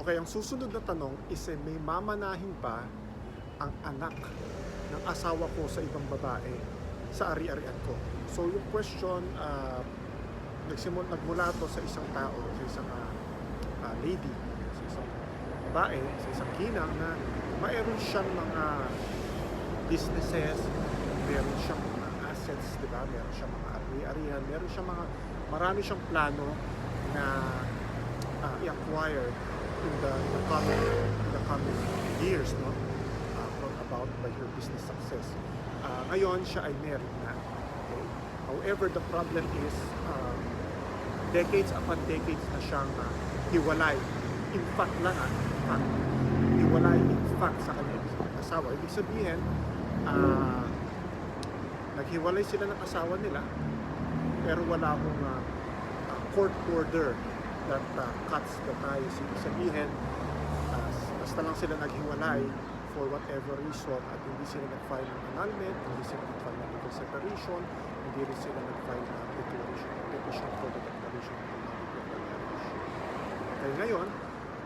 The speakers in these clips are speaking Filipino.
Okay, ang susunod na tanong is eh, may mamanahin ba ang anak ng asawa ko sa ibang babae sa ari-arian ko? So yung question, uh, nagsimul, nagmula to sa isang tao, sa isang ah, ah, lady, sa isang babae, sa isang ginang na mayroon siyang mga businesses, meron siyang mga assets, di ba? Meron siyang mga ari-arian, meron siyang mga, marami siyang plano na uh, i-acquire in the, in the coming in the coming years no? Uh, about by her business success. Uh, ngayon siya ay married na. Okay? however the problem is um, decades upon decades na siyang uh, hiwalay. In fact lang ah, in hiwalay in fact sa kanyang asawa. Ibig sabihin uh, naghiwalay sila ng asawa nila pero wala akong uh, uh, court order that uh, cuts ties. Ibig sabihin, uh, basta lang sila naghiwalay for whatever reason at hindi sila nag-file ng annulment, hindi sila nag-file ng legal separation, hindi rin sila nag-file ng declaration, petition for the declaration of the marriage. Kaya ngayon,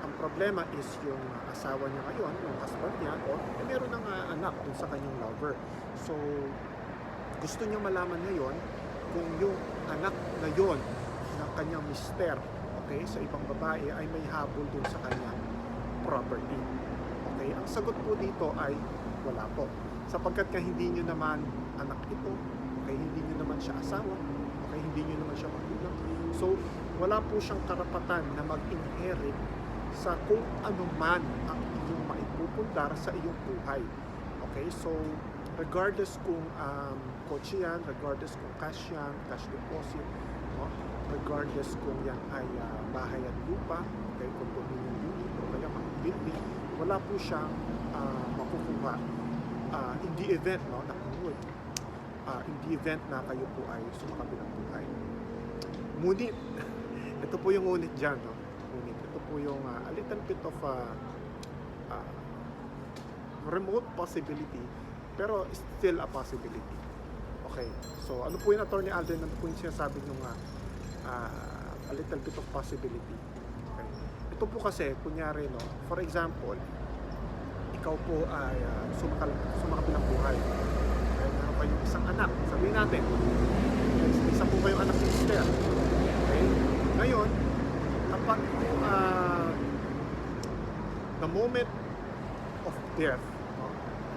ang problema is yung asawa niya ngayon, yung husband niya, o eh, meron ng uh, anak dun sa kanyang lover. So, gusto niya malaman ngayon kung yung anak na yon ng kanyang mister okay, sa ibang babae ay may habol dun sa kanyang property. Okay, ang sagot po dito ay wala po. Sapagkat ka hindi nyo naman anak ito, okay, hindi nyo naman siya asawa, okay, hindi nyo naman siya magulang. So, wala po siyang karapatan na mag-inherit sa kung ano man ang iyong maipupundar sa iyong buhay. Okay, so regardless kung um, kotse yan, regardless kung cash yan, cash deposit? Regardless kung yan ay ah, bahay at lupa, okay, condominium unit, o kaya mga building, wala po siyang ah, makukuha Ah, in the event, no, na would, ah, in the event na kayo po ay sumakabilang buhay. Ngunit, ito po yung ngunit dyan, no? Ngunit, ito po yung ah, a little bit of a ah, remote possibility, pero still a possibility. Okay, so ano po yung attorney Alden, ano po yung sinasabi nung ah, ah, a little bit of possibility. Okay. Ito po kasi, kunyari, no, for example, ikaw po ay uh, sumakal, sumakabilang buhay. Okay, meron kayong isang anak, sabihin natin, isa po kayong anak ni Esther. Okay? Ngayon, kapag ah, the moment of death, no,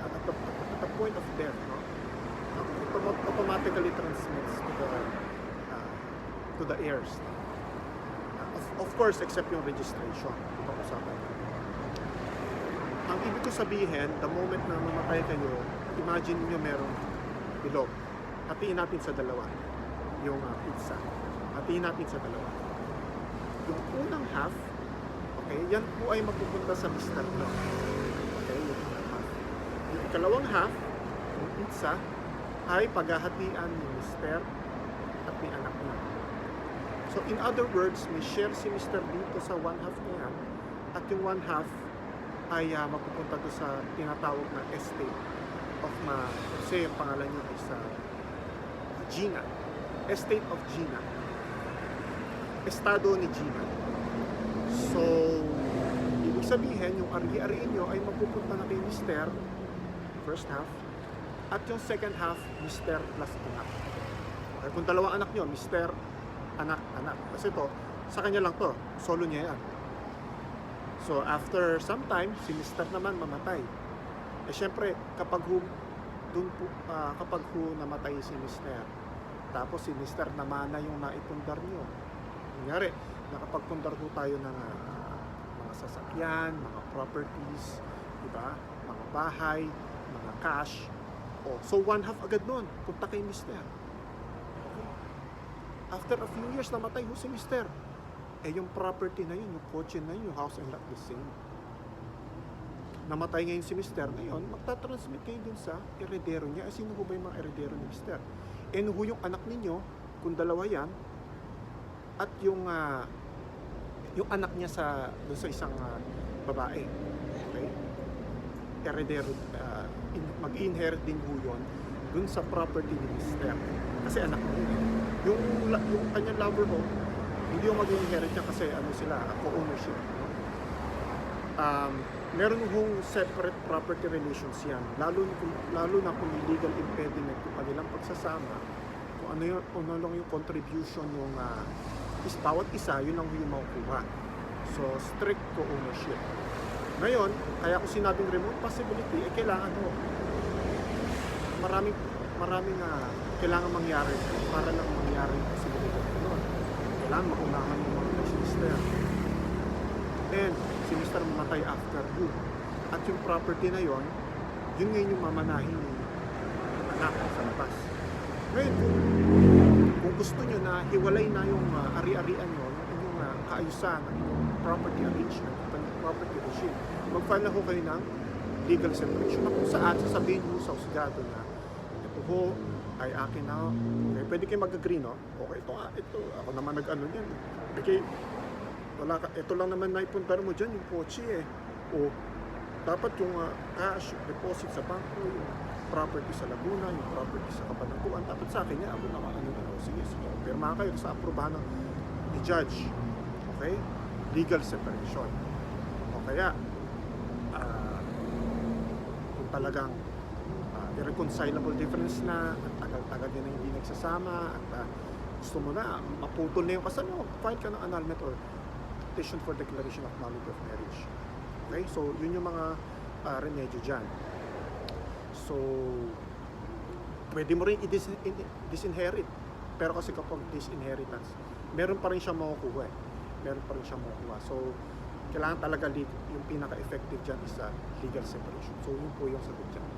at the, at the point of death, no, automatically transmits to the uh, to the heirs. Of, of course, except yung registration. Ito usapan. Ang ibig ko sabihin, the moment na mamatay kayo, imagine niyo meron bilog. Hatiin natin sa dalawa. Yung uh, pizza. Hatiin natin sa dalawa. Yung unang half, okay, yan po ay magpupunta sa Mr. No. Okay, yung unang half. Yung ikalawang half, yung pizza, ay paghahatian ni Mr. at ni anak niya. So in other words, may share si Mr. dito sa one half niya at yung one half ay uh, mapupunta doon sa tinatawag na estate of ma kasi yung pangalan niya is uh, Gina. Estate of Gina. Estado ni Gina. So, ibig sabihin, yung ari-ari nyo ay mapupunta na kay Mr. First half. At yung second half, Mr. plus anak. Kung dalawang anak nyo, Mr. Anak, anak. Kasi to, sa kanya lang to. Solo niya yan. So, after some time, si Mr. naman mamatay. Eh, syempre, kapag hu, dun po, ah, kapag hu namatay si Mr. Tapos si Mr. naman na yung naipundar nyo. Kunyari, nakapagpundar po tayo ng ah, mga sasakyan, mga properties, di ba? Mga bahay, mga cash. Oh, so one half agad nun, punta kay Mr. After a few years, namatay ho si Mr. Eh, yung property na yun, yung kotse na yun, yung house and lot the same. Namatay ngayon si Mr. Ngayon, magtatransmit kayo dun sa eredero niya. Eh, sino ho ba yung mga eredero ni Mr.? Eh, ho yung anak ninyo, kung dalawa yan, at yung ah, yung anak niya sa dun sa isang ah, babae. Okay? Eredero, in- mag-inherit din ho yun dun sa property ni Mr. Kasi anak niya. Yung, yung kanyang lover mo, hindi yung mag-inherit niya kasi ano sila, co-ownership. Um, meron hong separate property relations yan. Lalo, kung, lalo na kung legal impediment yung kanilang pagsasama, kung ano, yung, kung ano lang yung contribution ng uh, is bawat isa, yun lang yung makukuha. So, strict co-ownership. Ngayon, kaya ko sinabing remote possibility, eh kailangan ho. Maraming, maraming uh, kailangan mangyari para lang mangyari yung posibilidad na yun. Kailangan maunahan yung mga si Mr. And si Mr. mamatay after you. At yung property na yon, yun ngayon yung mamanahin yung anak sa labas. Ngayon, kung, kung gusto nyo na hiwalay na yung uh, ari-arian nyo, yung uh, kaayusan, ang inyong property arrangement, ang property regime, mag-file na ho kayo ng legal separation na kung saan sasabihin mo sa husgado na ito ho ay akin na okay, pwede kayo mag-agree no? Okay ito nga ito ako naman nag-ano yan okay wala ka ito lang naman na ipundar mo dyan yung kotse eh. O dapat yung ah, cash deposit sa bangko yung property sa Laguna yung property sa Kapanagkuan dapat sa akin yan ako naman ano na sige sige pirma kayo sa aprobahan ng judge. Okay? Legal separation. O kaya ah, talagang uh, irreconcilable difference na at tagal-tagal din na hindi nagsasama at ah, gusto mo na maputol na yung kasal mo, file ka ng annulment or petition for declaration of nullity of marriage. Okay? So, yun yung mga uh, remedyo dyan. So, pwede mo rin i-dis- in- disinherit. Pero kasi kapag disinheritance, meron pa rin siya makukuha eh. Meron pa rin siya makukuha. So, kailangan talaga yung pinaka-effective dyan is uh, legal separation. So, yun po yung sagot dyan.